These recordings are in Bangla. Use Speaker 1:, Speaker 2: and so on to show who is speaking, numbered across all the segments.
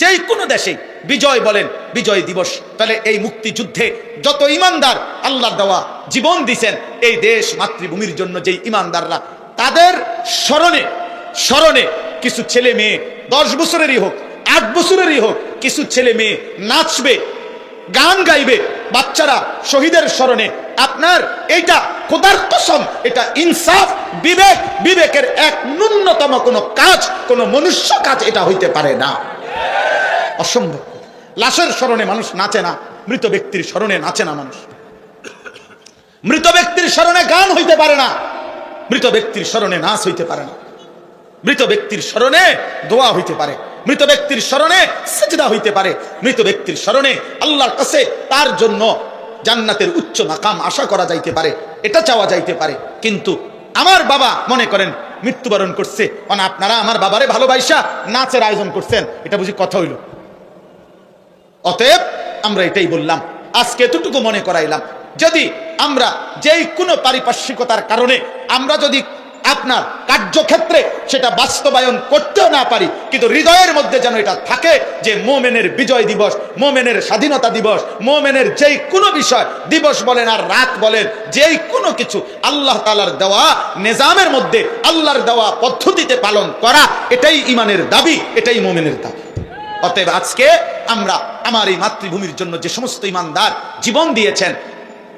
Speaker 1: যেই কোনো দেশে বিজয় বলেন, বিজয় দিবস। তাহলে এই মুক্তিযুদ্ধে যত ইমানদার আল্লাহর দেওয়া জীবন দিছেন, এই দেশ মাতৃভূমির জন্য যেই ইমানদাররা, তাদের স্মরণে স্মরণে কিছু ছেলে মেয়ে দশ বছরেরই হোক, আট বছরেরই হোক, কিছু ছেলে মেয়ে নাচবে, গান গাইবে, বাচ্চারা শহীদের স্মরণে, আপনার এইটা খোদার কসম এটা ইনসাফ, বিবেক, বিবেকের এক ন্যূনতম কোনো কাজ, কোনো মনুষ্য কাজ এটা হইতে পারে না। অসম্ভব। লাশের স্মরণে মানুষ নাচে না, মৃত ব্যক্তির স্মরণে নাচে না মানুষ। মৃত ব্যক্তির স্মরণে গান হইতে পারে না, মৃত ব্যক্তির স্মরণে নাচ হইতে পারে না। মৃত ব্যক্তির স্মরণে দোয়া হইতে পারে, মৃত ব্যক্তির স্মরণে সেজদা হইতে পারে, মৃত ব্যক্তির স্মরণে আল্লাহর কাছে তার জন্য জান্নাতের উচ্চ মাকাম আশা করা যাইতে পারে, এটা চাওয়া যাইতে পারে। কিন্তু আমার বাবা মনে করেন মৃত্যুবরণ করছে। অন, আপনারা আমার বাবারে ভালোবাসা নাচের আয়োজন করছেন। এটা বুঝি কথা হইল। অতএব আমরা এটাই বললাম। আজকে এতটুকু মনে করাইলাম। যদি আমরা যেই কোনো পারিপার্শ্বিকতার কারণে আমরা যদি আপনার কার্যক্ষেত্রে সেটা বাস্তবায়ন করতেও না পারি, কিন্তু হৃদয়ের মধ্যে যেন এটা থাকে যে মোমেনের বিজয় দিবস, মোমেনের স্বাধীনতা দিবস, মোমেনের যেই কোনো বিষয়, দিবস বলেন আর রাত বলেন, যেই কোনো কিছু আল্লাহ তালার দেওয়া নিজামের মধ্যে, আল্লাহর দেওয়া পদ্ধতিতে পালন করা, এটাই ইমানের দাবি, এটাই মোমেনের দাবি। অতএব আজকে আমরা আমার এই মাতৃভূমির জন্য যে সমস্ত ইমানদার জীবন দিয়েছেন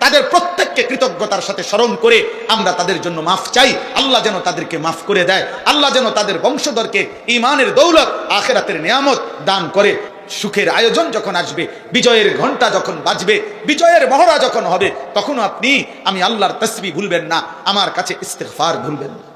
Speaker 1: তাদের প্রত্যেককে কৃতজ্ঞতার সাথে স্মরণ করে আমরা তাদের জন্য মাফ চাই। আল্লাহ যেন তাদেরকে মাফ করে দেয়। আল্লাহ যেন তাদের বংশধরকে ইমানের দৌলত, আখেরাতের নিয়ামত দান করে। সুখের আয়োজন যখন আসবে, বিজয়ের ঘণ্টা যখন বাজবে, বিজয়ের মহড়া যখন হবে তখন আপনি, আমি আল্লাহর তসবি ভুলবেন না, আমার কাছে ইস্তেফার ভুলবেন না।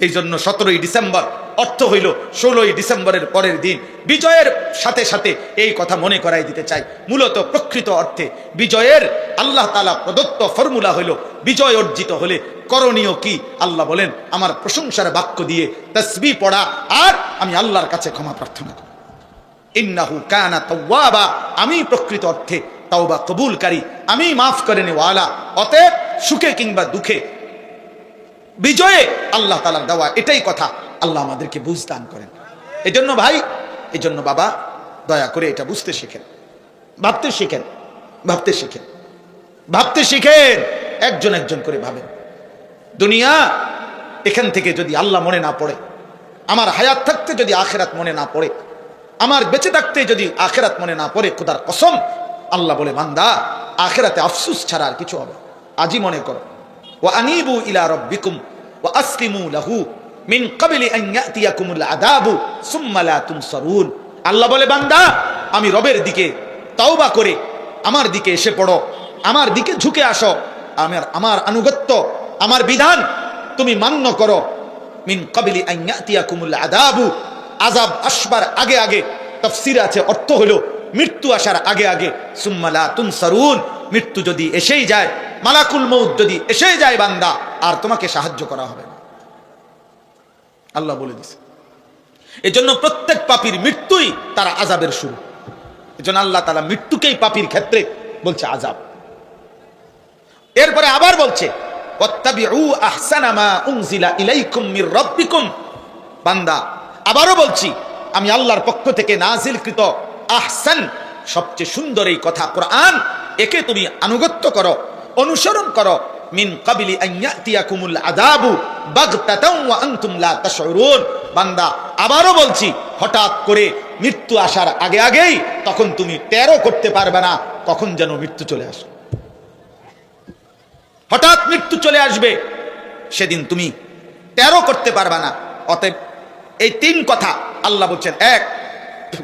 Speaker 1: এই জন্য সতেরোই ডিসেম্বর অর্থ হইল ষোলোই ডিসেম্বরের পরের দিন। বিজয়ের সাথে সাথে এই কথা মনে করাই দিতে চাই। মূলত প্রকৃত অর্থে বিজয়ের আল্লাহ তালা প্রদত্ত ফর্মুলা হইল বিজয় অর্জিত হলে করণীয় কি? আল্লাহ বলেন, আমার প্রশংসার বাক্য দিয়ে তসবি পড়া আর আমি আল্লাহর কাছে ক্ষমা প্রার্থনা করি। ইন্নাহু কানা তাওয়াবা, আমি প্রকৃত অর্থে তাওবা কবুলকারী। আমি মাফ করে নেওয়ালা, অতএব সুখে কিংবা দুঃখে বিজয়ে আল্লাহ তালার দেওয়া এটাই কথা। আল্লাহ আমাদেরকে বুঝদান করেন। এই জন্য ভাই এই জন্য বাবা, দয়া করে এটা বুঝতে শিখেন। ভাবতে শিখেন ভাবতে শিখেন। ভাবতে শিখেন, একজন একজন করে ভাবেন। দুনিয়া, এখান থেকে যদি আল্লাহ মনে না পড়ে, আমার হায়াত থাকতে যদি আখেরাত মনে না পড়ে, আমার বেঁচে থাকতে যদি আখেরাত মনে না পড়ে, খোদার কসম, আল্লাহ বলে মান্দা আখেরাতে আফসুস ছাড়া আর কিছু হবে আজই মনে করো ও আনিবু ইলা রব্বিকুম ও আসলিমু লাহু মিন কাবিলি আন ইয়াতিয়াকুমুল আযাবু, সুম্মা লা তুনসারুন। আল্লাহ বলে, বান্দা, আমি রবের দিকে তওবা করে আমার দিকে এসে পড়ো, আমার দিকে ঝুঁকে আসো, আমার আমার আনুগত্য, আমার বিধান তুমি মান্য করো। মিন কাবিলি ইয়াতিয়াকুমুল আযাবু, আযাব আসবার আগে আগে, তাফসীরে আছে অর্থ হলো মৃত্যু আসার আগে আগে, সুম্মা লা তুনসারুন। মৃত্যু যদি এসেই যায়, মালাকুল মৌদ যদি এসেই যায় বান্দা, আর তোমাকে সাহায্য করা হবে। আল্লাহ বলে দিছে। এজন্য প্রত্যেক পাপীর মৃত্যুই তার আজাবের শুরু। এজন্য আল্লাহ তালা মৃত্যুকেই পাপীর ক্ষেত্রে বলছে আজাব এরপরে আবার বলছে বান্দা, আবারও বলছি, আমি আল্লাহর পক্ষ থেকে নাজিলকৃত আহসান, সবচেয়ে সুন্দর এই কথা কোরআন, একে তুমি আনুগত্য করো, অনুসরণ করো, মিন কাবিলি আইয়াতিয়াকুমুল বান্দা, আবারও বলছি, হঠাৎ করে মৃত্যু আসার আগে আগেই তখন তুমি তেরো করতে পারবে না, কখন যেন মৃত্যু চলে আসে হঠাৎ মৃত্যু চলে আসবে, সেদিন তুমি তেরো করতে পারবে না। অতএব এই তিন কথা আল্লাহ বলছেন, এক,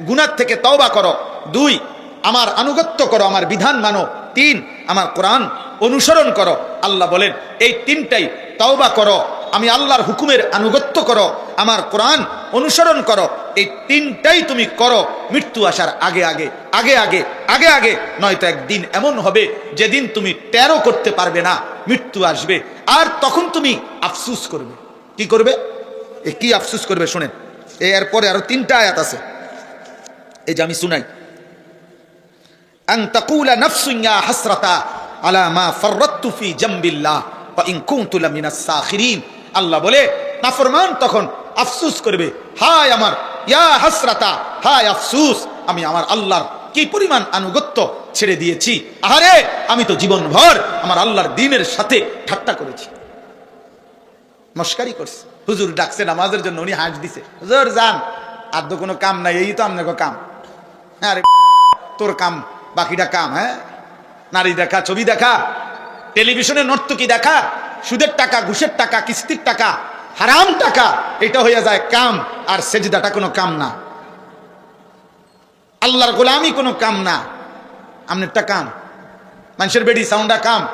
Speaker 1: গুনার থেকে তওবা করো। দুই, আমার আনুগত্য করো, আমার বিধান মানো। তিন, আমার কোরআন অনুসরণ করো। আল্লাহ বলেন, এই তিনটাই তওবা করো। আমি আল্লাহর হুকুমের আনুগত্য করো, আমার কোরআন অনুসরণ করো, এই তিনটাই তুমি করো মৃত্যু আসার আগে আগে আগে আগে আগে আগে। নয়তো একদিন এমন হবে যেদিন তুমি তেরো করতে পারবে না, মৃত্যু আসবে, আর তখন তুমি আফসুস করবে। কি করবে? এ কি আফসুস করবে শোনেন। এরপরে আরও তিনটা আয়াত আছে। এই যে আমি শুনাই। আন তাকুলা হাসরাতা আলা মা ফাররাতু ফি জামবিল্লাহ ওয়া আল্লাহ বলে নাফরমান তখন আফসোস করবে, হায় আমার, ইয়া হাসরাতা, হায় আফসুস, আমি আমার আল্লাহর কি পরিমাণ আনুগত্য ছেড়ে দিয়েছি? আহারে, আমি তো জীবনভর আমার আল্লাহর দিনের সাথে ঠাট্টা করেছি। মস্কারি করছে। হুজুর ডাকছে নামাজের জন্য, উনি হাঁস দিছে। হুজুর, যান। আর তো কোনো কাম নাই, এই তো আপনাকে কাম। আরে, তোর কাম, বাকিটা কাম হ্যাঁ? নারী দেখা, ছবি দেখা, টেলিভিশনে নর্তকী দেখা সুদের টাকা, ঘুষের টাকা, কিস্তির টাকা, হারাম টাকা, এটা হয়ে যায় কাম, আর সেজদাটা কোনো কাম না। আল্লাহর গোলামি কোনো কাম না। আমনেরটা কাম, মানুষের বেডি সাউন্ডা কাম,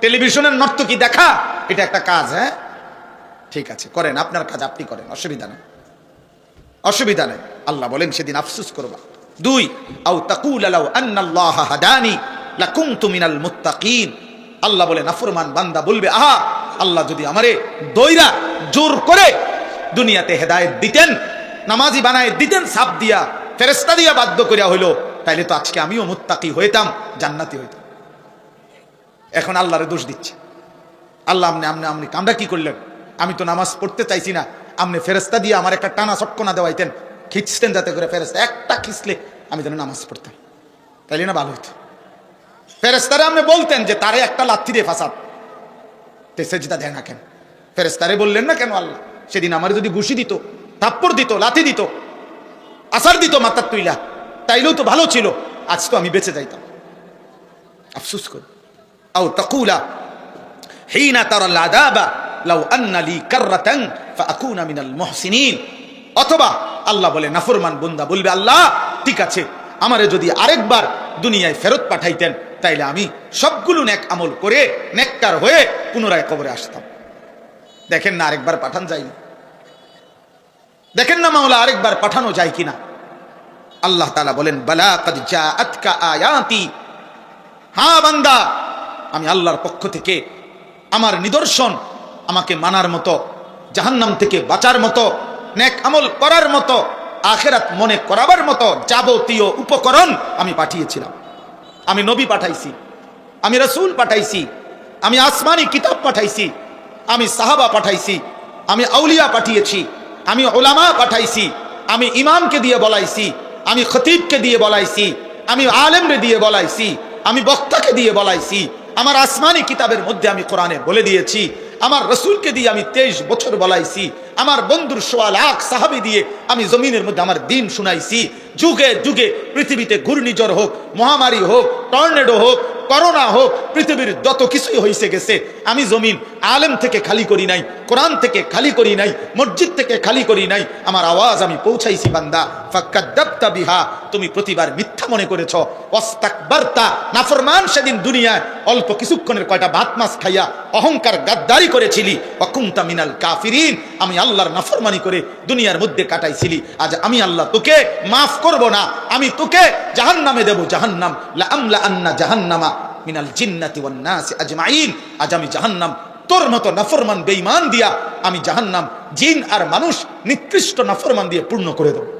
Speaker 1: টেলিভিশনের নর্তকী দেখা, এটা একটা কাজ হ্যাঁ? ঠিক আছে, করেন, আপনার কাজ আপনি করেন, অসুবিধা নেই। অসুবিধা নেই। আল্লাহ বলেন সেদিন আফসুস করবা। দুই আউ তাকুল আলাউ আন্নাল্লাহ হাদানি, লাকুনতু মিনাল মুত্তাকিন। আল্লাহ বলে, নাফরমান বান্দা বলবে, আহা, আল্লাহ যদি আমারে দইরা জোর করে দুনিয়াতে হেদায়েত দিতেন, নামাজি বানায় দিতেন, সাপ দিয়া ফেরেস্তা দিয়া বাধ্য করিয়া হইল, তাইলে তো আজকে আমিও মুত্তাকি হইতাম, জান্নাতি হইতাম। এখন আল্লাহরে দোষ দিচ্ছে। আল্লাহ আমনে আমনে আমনি কামরা কি করলেন? আমি তো নামাজ পড়তে চাইছি না। আপনি ফেরেস্তা দিয়ে আমার একটা টানা চটকনা দেওয়াইতেন, খিঁচতেন যাতে করে ফেরেস্তা একটা খিঁচলে আমি যেন নামাজ পড়তাম। তাইলে না ভালো হইতো। ফেরেস্তারে আপনি বলতেন যে তারে একটা দিয়ে তে সেজদা দেয় না কেন? ফেরেস্তারে বললেন না কেন আল্লাহ? সেদিন আমার যদি ঘুষি দিত দিত, লাথি দিত, আসার দিত মাতার তুইলা, তাইলেও তো ভালো ছিল, আজ তো আমি বেঁচে যাইতাম। আফসুস কর। আও লাদাবা, লাউ আন্না লি কাররাতান ফাআকুনা মিনাল মুহসিনিন। অথবা আল্লাহ বলে, নাফরমান বন্দা বলবে, আল্লাহ, ঠিক আছে, আমারে যদি আরেকবার দুনিয়ায় ফেরত পাঠাইতেন তাইলে আমি সবগুলো নেক আমল করে নেককার হয়ে পুনরায় কবরে আসতাম। দেখেন না আরেকবার পাঠান যায়নি দেখেন না মাওলা আরেকবার পাঠানো যায় কিনা। আল্লাহ তাআলা বলেন হ্যাঁ বান্দা, আমি আল্লাহর পক্ষ থেকে আমার নিদর্শন আমাকে মানার মতো, জাহান্নাম থেকে বাঁচার মতো, নেক আমল করার মতো, আখেরাত মনে করাবার মতো যাবতীয় উপকরণ আমি পাঠিয়েছিলাম। আমি নবী পাঠাইছি, আমি রসুল পাঠাইছি, আমি আসমানি কিতাব পাঠাইছি, আমি সাহাবা পাঠাইছি, আমি আউলিয়া পাঠিয়েছি, আমি ওলামা পাঠাইছি, আমি ইমামকে দিয়ে বলাইছি, আমি খতিবকে দিয়ে বলাইছি, আমি আলেমরে দিয়ে বলাইছি, আমি বক্তাকে দিয়ে বলাইছি, আমার আসমানি কিতাবের মধ্যে আমি কোরআনে বলে দিয়েছি, আমার রসুলকে দিয়ে আমি তেইশ বছর বলাইছি আমার বন্ধুর সোয়া লাখ সাহাবি দিয়ে আমি জমিনের মধ্যে আমার দিন শুনাইছি। যুগে যুগে পৃথিবীতে ঘূর্ণিঝড় হোক, মহামারী হোক, টর্নেডো হোক, করোনা হোক, পৃথিবীর যত কিছুই হয়েছে গেছে, আমি জমিন আলেম থেকে খালি করি নাই, কোরআন থেকে খালি করি নাই, মসজিদ থেকে খালি করি নাই, আমার আওয়াজ আমি পৌঁছাইছি বান্দা। বিহা। তুমি প্রতিবার মিথ্যা মনে করেছ। নাফরমান সেদিন দুনিয়ায় অল্প কিছুক্ষণের কয়টা ভাত খাইয়া অহংকার গাদ্দারি করেছিলি। অকুমতা মিনাল কাফিরিন। আমি আল্লাহর নাফরমানি করে দুনিয়ার মধ্যে কাটাইছিলি। আজ আমি আল্লাহ তোকে মাফ করব না। আমি তোকে জাহান্নামে দেব। জাহান্নাম। লা আন্না জাহান্নামা মিনাল জিন্নাতি আজমাইন। আজ আমি জাহান্নাম। তোর মতো নাফরমান বেঈমান দিয়া আমি জাহান্নাম। জিন আর মানুষ নিকৃষ্ট নাফরমান দিয়ে পূর্ণ করে দেব।